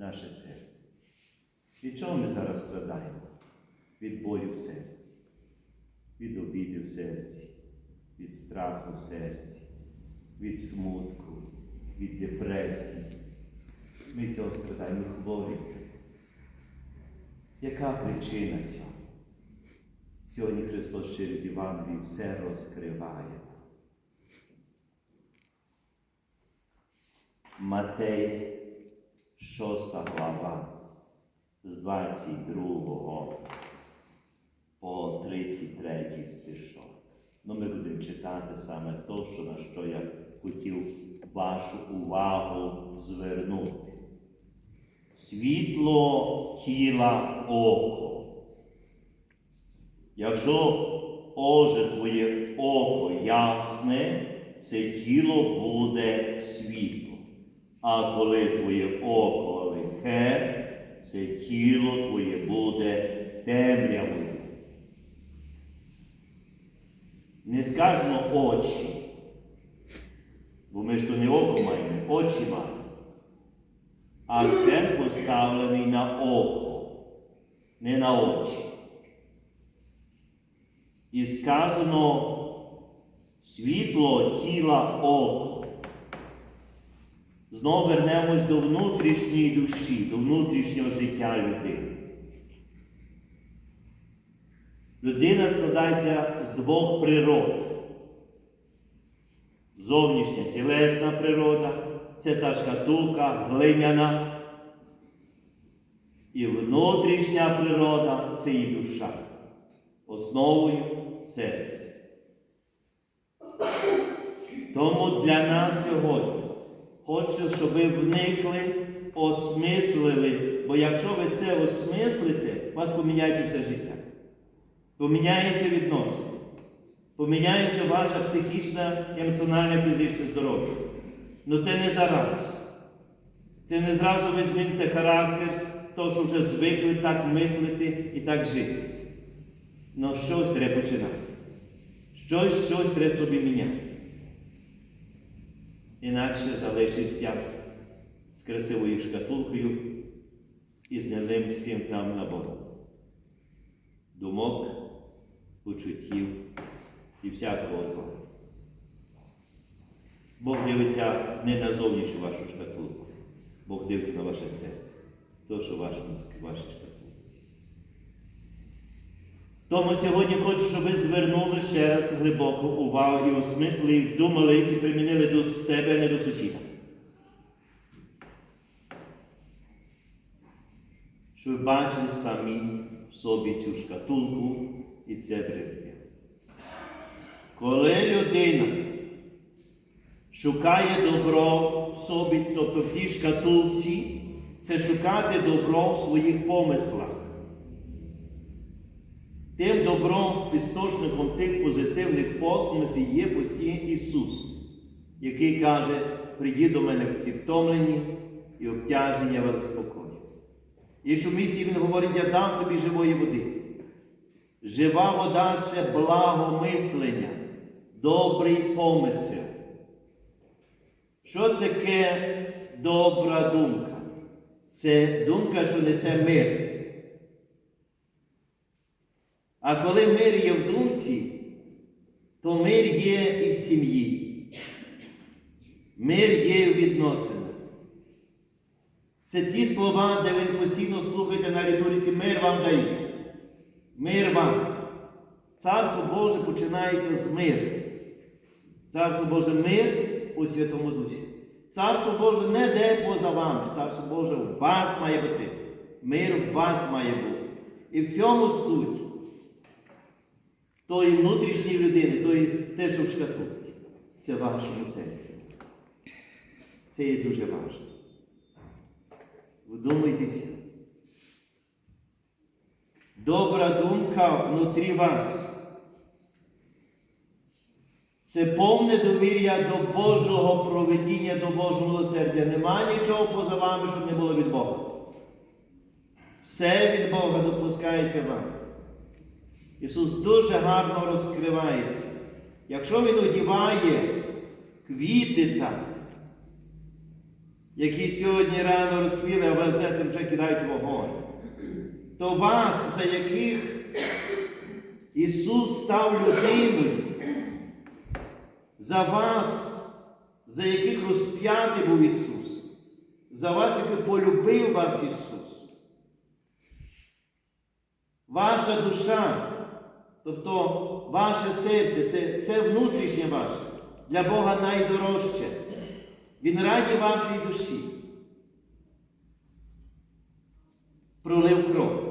наше серце. Від чого ми зараз страдаємо? Від болю в серці, від обіди в серці, від страху в серці, від смутку, від депресії. Ми цього страдаємо хворі. Яка причина цього? Сьогодні Христос через Євангелію все розкриває. Матей, 6 глава, з 22 по 33 стишок. Ну, ми будемо читати саме то, що на що я хотів вашу увагу звернути. Світло тіла око. Якщо Оже твоє око ясне, це тіло буде світло. А коли твоє око лихе, це тіло твоє буде темрявою. Не скажемо очі, бо ми ж то не око маємо, очі маємо. Акцент поставлений на око, не на очі. І сказано світло тіла око. Знову вернемось до внутрішньої душі, до внутрішнього життя людини. Людина складається з двох природ. Зовнішня тілесна природа це та шкатулка глиняна. І внутрішня природа це і душа, основою серце. Тому для нас сьогодні хочу, щоб ви вникли, осмислили, бо якщо ви це осмислите, у вас поміняється все життя. Поміняється відносини. Поміняється ваша психічна, емоціональна, фізичне здоров'я. Ну це не зараз. Це не зразу ви зміните характер, то, що вже звикли так мислити і так жити. Ну щось треба починати. Щось, щось треба собі міняти. Інакше залишився з красивою шкатулкою і з нелим всім там набором. Думок, почуттів і всякого зла. Бог дивиться не на зовнішню вашу шкатулку, Бог дивиться на ваше серце, то, що в вашій вашій шкатулці. Тому сьогодні хочу, щоб ви звернули ще раз глибоку увагу і осмислили, і вдумались, і примінили до себе, а не до сусіда. Щоб ви бачили самі в собі цю шкатулку і це брехня. Коли людина шукає добро в собі, тобто в тій шкатулці, це шукати добро в своїх помислах. Тим добром, істочником тих позитивних посмислів є постійно Ісус, який каже, прийди до мене в ці втомлені і обтяження вас заспокою. В іншому місці Він говорить, я дам тобі живої води. Жива вода це благомислення, добрий помисел. Що таке добра думка? Це думка, що несе мир. А коли мир є в думці, то мир є і в сім'ї. Мир є в відносинах. Це ті слова, де ви постійно слухаєте на літуріці, мир вам даю. Мир вам. Царство Боже починається з миру. Царство Боже мир у Святому Дусі. Царство Боже не де поза вами. Царство Боже у вас має бути. Мир у вас має бути. І в цьому суть тої внутрішньої людини, тої те, що в шкатулці. Це в вашому серці. Це є дуже важливо. Вдумайтеся. Добра думка внутрі вас. Це повне довір'я до Божого проведіння, до Божого милосердя. Нема нічого поза вами, щоб не було від Бога. Все від Бога допускається вам. Ісус дуже гарно розкривається. Якщо Він одіває квіти так, які сьогодні рано розквіли, а ви взяти вже кидають вогонь. То вас, за яких Ісус став людиною, за вас, за яких розп'ятий був Ісус, за вас, який полюбив вас Ісус. Ваша душа, тобто ваше серце, це внутрішнє ваше, для Бога найдорожче. Він раді вашій душі. Пролив кров.